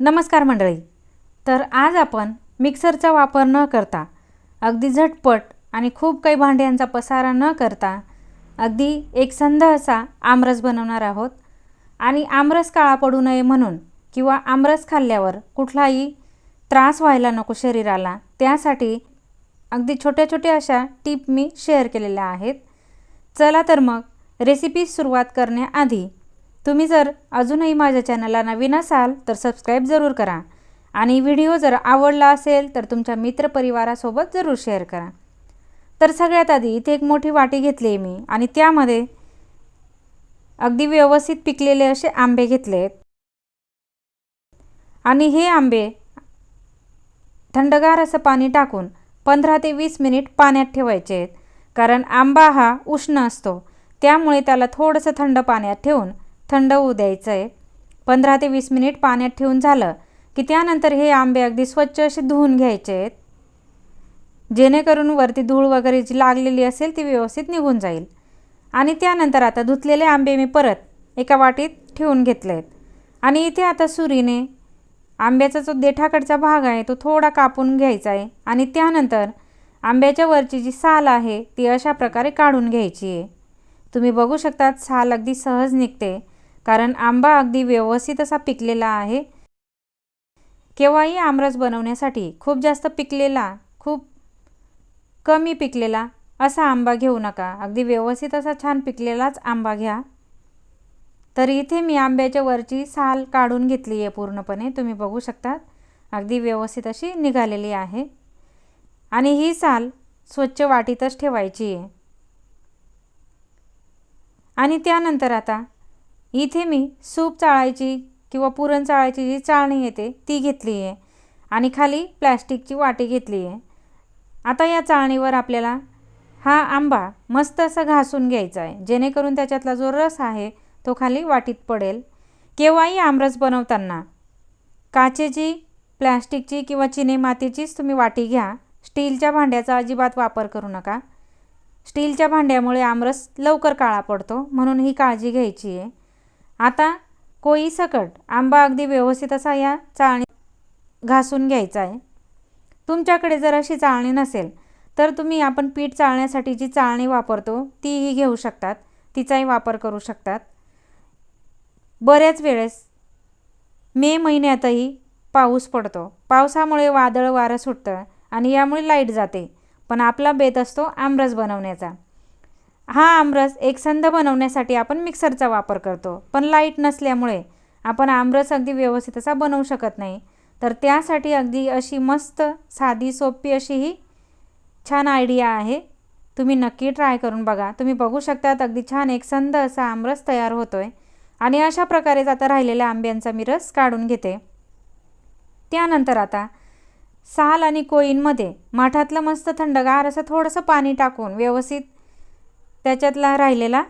नमस्कार मंडळी. तर आज आपण मिक्सरचा वापर न करता अगदी झटपट आणि खूप काही भांड्यांचा पसारा न करता अगदी एकसंध असा आमरस बनवणार आहोत. आणि आमरस काळा पडू नये म्हणून किंवा आमरस खाल्ल्यावर कुठलाही त्रास व्हायला नको शरीराला त्यासाठी अगदी छोट्या छोट्या अशा टीप मी शेअर केलेल्या आहेत. चला तर मग रेसिपी सुरुवात करण्याआधी तुम्ही जर अजूनही माझ्या चॅनलला नवीन असाल तर सबस्क्राईब जरूर करा. आणि व्हिडिओ जर आवडला असेल तर तुमच्या मित्रपरिवारासोबत जरूर शेअर करा. तर सगळ्यात आधी इथे एक मोठी वाटी घेतली आहे मी. आणि त्यामध्ये अगदी व्यवस्थित पिकलेले असे आंबे घेतले आहेत. आणि हे आंबे थंडगार असं पाणी टाकून पंधरा ते वीस मिनिट पाण्यात ठेवायचे आहेत. कारण आंबा हा उष्ण असतो. त्यामुळे त्याला थोडंसं थंड पाण्यात ठेवून थंड होऊ द्यायचं आहे पंधरा ते वीस मिनिट पाण्यात ठेवून झालं की त्यानंतर हे आंबे अगदी स्वच्छ असे धुवून घ्यायचे आहेत. जेणेकरून वरती धूळ वगैरे जी लागलेली असेल ती व्यवस्थित निघून जाईल. आणि त्यानंतर आता धुतलेले आंबे मी परत एका वाटीत ठेवून घेतले आहेत. आणि इथे आता सुरीने आंब्याचा जो देठाकडचा भाग आहे तो थोडा कापून घ्यायचा आहे आणि त्यानंतर आंब्याच्या वरची जी साल आहे ती अशा प्रकारे काढून घ्यायची आहे. तुम्ही बघू शकतात साल अगदी सहज निघते. कारण आंबा अगदी व्यवस्थित असा पिकलेला आहे. केव्हाही आमरस बनवण्यासाठी खूप जास्त पिकलेला खूप कमी पिकलेला असा आंबा घेऊ नका. अगदी व्यवस्थित असा छान पिकलेलाच आंबा घ्या. तर इथे मी आंब्याच्या वरची साल काढून घेतली आहे पूर्णपणे. तुम्ही बघू शकतात. अगदी व्यवस्थित अशी निघालेली आहे. आणि ही साल स्वच्छ वाटीतच ठेवायची आहे आणि त्यानंतर आता इथे मी सूप चाळायची किंवा पुरण चाळायची जी चाळणी येते ती घेतली आहे. आणि खाली प्लॅस्टिकची वाटी घेतली आहे. आता या चाळणीवर आपल्याला हा आंबा मस्त असा घासून घ्यायचा आहे. जेणेकरून त्याच्यातला जो रस आहे तो खाली वाटीत पडेल. केव्हाही आमरस बनवताना काचेची प्लॅस्टिकची किंवा चिने मातीचीच तुम्ही वाटी घ्या. स्टीलच्या भांड्याचा अजिबात वापर करू नका. स्टीलच्या भांड्यामुळे आमरस लवकर काळा पडतो म्हणून ही काळजी घ्यायची आहे. आता कोई सकट आंबा अगदी व्यवस्थित असा या चाळणी घासून घ्यायचा आहे. तुमच्याकडे जर अशी चाळणी नसेल तर तुम्ही आपण पीठ चाळण्यासाठी जी चाळणी वापरतो तीही घेऊ शकतात. तिचाही वापर करू शकतात. बऱ्याच वेळेस मे महिन्यातही पाऊस पडतो. पावसामुळे वादळ वारं सुटतं आणि यामुळे लाइट जाते. पण आपला बेत असतो आमरस बनवण्याचा. हा आमरस एकसंध बनवण्यासाठी आपण मिक्सरचा वापर करतो. पण लाइट नसल्यामुळे आपण आमरस अगदी व्यवस्थित असा बनवू शकत नाही. तर त्यासाठी अगदी अशी मस्त साधी सोपी अशी ही छान आयडिया आहे. तुम्ही नक्की ट्राय करून बघा. तुम्ही बघू शकतात अगदी छान एकसंध असा आमरस तयार होतो आहे आणि अशा प्रकारेच आता राहिलेल्या आंब्यांचा मी रस काढून घेते. त्यानंतर आता साल आणि कोईनमध्ये माठातलं मस्त थंडगार असं थोडंसं पाणी टाकून व्यवस्थित त्याच्यातला राहिलेला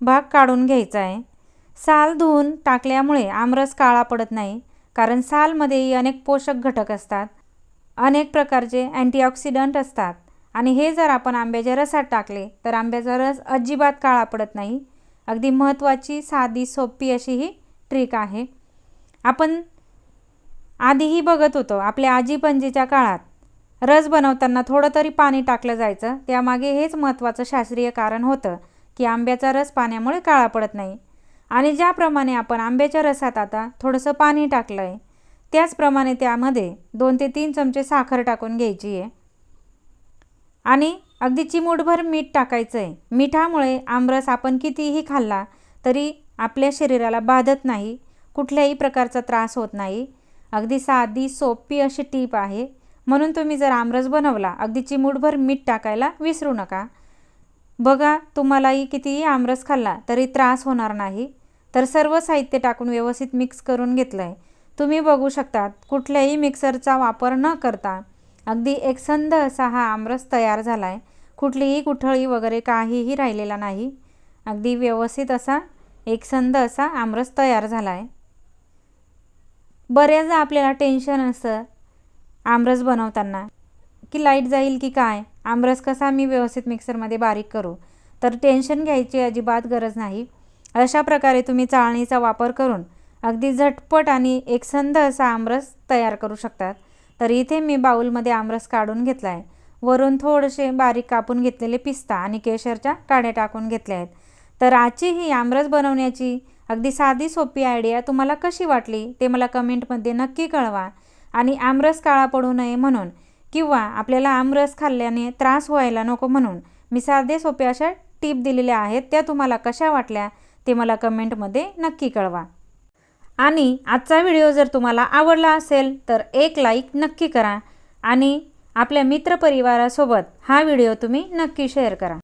भाग काढून घ्यायचा आहे. साल धुवून टाकल्यामुळे आमरस काळा पडत नाही कारण सालमध्येही अनेक पोषक घटक असतात. अनेक प्रकारचे अँटीऑक्सिडंट असतात. आणि हे जर आपण आंब्याच्या रसात टाकले तर आंब्याचा रस अजिबात काळा पडत नाही. अगदी महत्त्वाची साधी सोपी अशी ही ट्रिक आहे. आपण आधीही बघत होतो आपल्या आजी पणजीच्या काळात. रस बनवताना थोडं तरी पाणी टाकलं जायचं. त्यामागे हेच महत्त्वाचं शास्त्रीय कारण होतं की आंब्याचा रस पाण्यामुळे काळा पडत नाही. आणि ज्याप्रमाणे आपण आंब्याच्या रसात आता थोडंसं पाणी टाकलं आहे त्याचप्रमाणे त्यामध्ये दोन ते तीन चमचे साखर टाकून घ्यायची आहे. आणि अगदी चिमूटभर मीठ टाकायचं आहे मिठामुळे आमरस आपण कितीही खाल्ला तरी आपल्या शरीराला बाधत नाही कुठल्याही प्रकारचा त्रास होत नाही. अगदी साधी सोपी अशी टीप आहे म्हणून तुम्ही जर आमरस बनवला अगदी चिमूटभर मीठ टाकायला विसरू नका. बघा तुम्हालाही कितीही आमरस खाल्ला तरी त्रास होणार नाही. तर सर्व साहित्य टाकून व्यवस्थित मिक्स करून घेतलं आहे तुम्ही बघू शकतात कुठल्याही मिक्सरचा वापर न करता अगदी एकसंध असा हा आमरस तयार झाला आहे कुठलीही कुठळी वगैरे काहीही राहिलेला नाही. अगदी व्यवस्थित असा एकसंध असा आमरस तयार झाला आहे बऱ्याचदा आपल्याला टेन्शन असतं आमरस बनवताना. की लाइट जाईल की काय? आमरस कसा मी व्यवस्थित मिक्सरमध्ये बारीक करू? तर टेन्शन घ्यायची अजिबात गरज नाही. अशा प्रकारे तुम्ही चाळणीचा वापर करून अगदी झटपट आणि एकसंध असा आमरस तयार करू शकतात. तर इथे मी बाऊलमध्ये आमरस काढून घेतला आहे वरून थोडेसे बारीक कापून घेतलेले पिस्ता आणि केशरच्या काड्या टाकून घेतल्या आहेत. तर आजची ही आमरस बनवण्याची अगदी साधी सोपी आयडिया तुम्हाला कशी वाटली ते मला कमेंटमध्ये नक्की कळवा. आणि आमरस काळा पडू नये म्हणून किंवा आपल्याला आमरस खाल्ल्याने त्रास व्हायला नको म्हणून मी साधे सोपे अशा टीप दिलेल्या आहेत त्या तुम्हाला कशा वाटल्या ते मला कमेंटमध्ये नक्की कळवा. आणि आजचा व्हिडिओ जर तुम्हाला आवडला असेल तर एक लाईक नक्की करा आणि आपल्या मित्रपरिवारासोबत हा व्हिडिओ तुम्ही नक्की शेअर करा.